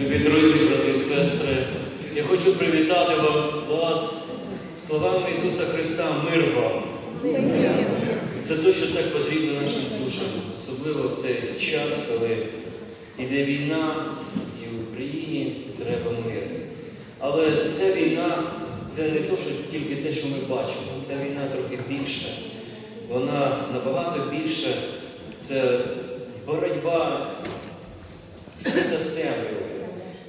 Любі друзі, брати і сестри, я хочу привітати вас словами Ісуса Христа, мир вам. Це те, що так потрібно нашим душам, особливо в цей час, коли йде війна, і в Україні треба мир. Але ця війна це не то, що тільки те, що ми бачимо. Ця війна трохи більша. Вона набагато більша. Це боротьба світа з темрявою,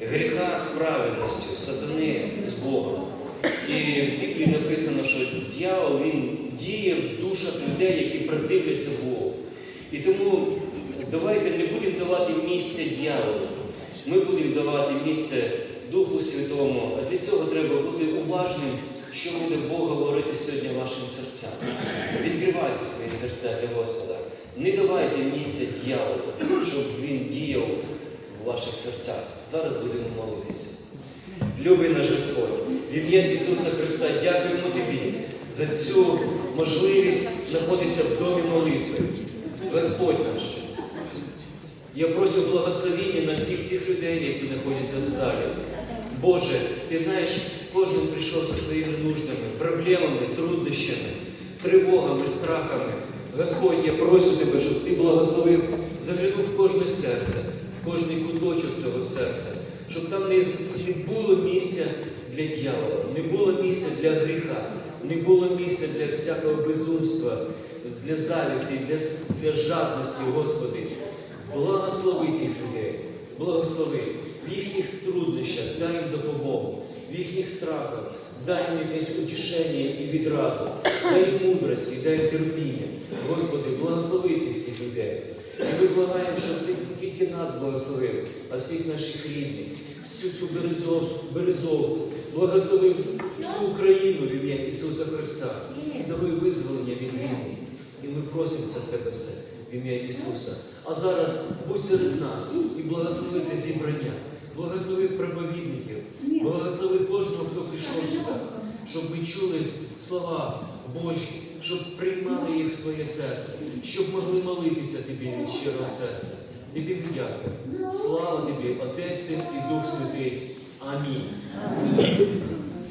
гріха з праведністю, сатани з Богом. І в Біблії написано, що дьявол він діє в душах людей, які противляться Богу. І тому давайте не будемо давати місце дьяволу. Ми будемо давати місце Духу Святому, а для цього треба бути уважним, що буде Бог говорити сьогодні вашим серцям. Відкривайте свої серця для Господа. Не давайте місця дьяволу, щоб він ваших серцях. Зараз будемо молитися. Любий наш Господь, в ім'я Ісуса Христа, дякуємо Тобі за цю можливість знаходитися в домі молитви. Господь наш, я прошу благословення на всіх тих людей, які знаходяться в залі. Боже, ти знаєш, кожен прийшов зі своїми нуждами, проблемами, труднощами, тривогами, страхами. Господь, я прошу тебе, щоб ти благословив, заглянув в кожне серце, кожний куточок цього серця, щоб там не було місця для дьявола, не було місця для гріха, не було місця для всякого безумства, для завісті, для, для жадності, Господи. Благослови цих людей, благослови в їхніх труднощах, дай їм допомогу, в їхніх страхах, дай їм якесь утішення і відраду, дай їм мудрості, дай їм терпіння. Господи, благослови цих всіх людей. Благаємо, щоб ти не тільки нас благословив, а всіх наших рідних, всю цю березовку, благословив всю Україну в ім'я Ісуса Христа. Даруй визволення від війни. І ми просимо за тебе все в ім'я Ісуса. А зараз будь серед нас і благослови це зібрання, благослови проповідників, благослови кожного, хто прийшов сюди, щоб ми чули слова Божі, щоб приймали їх в своє серце, щоб могли молитися тобі від щирого серця. Тобі дякую. Слава тобі, Отець і Дух Святий. Амінь.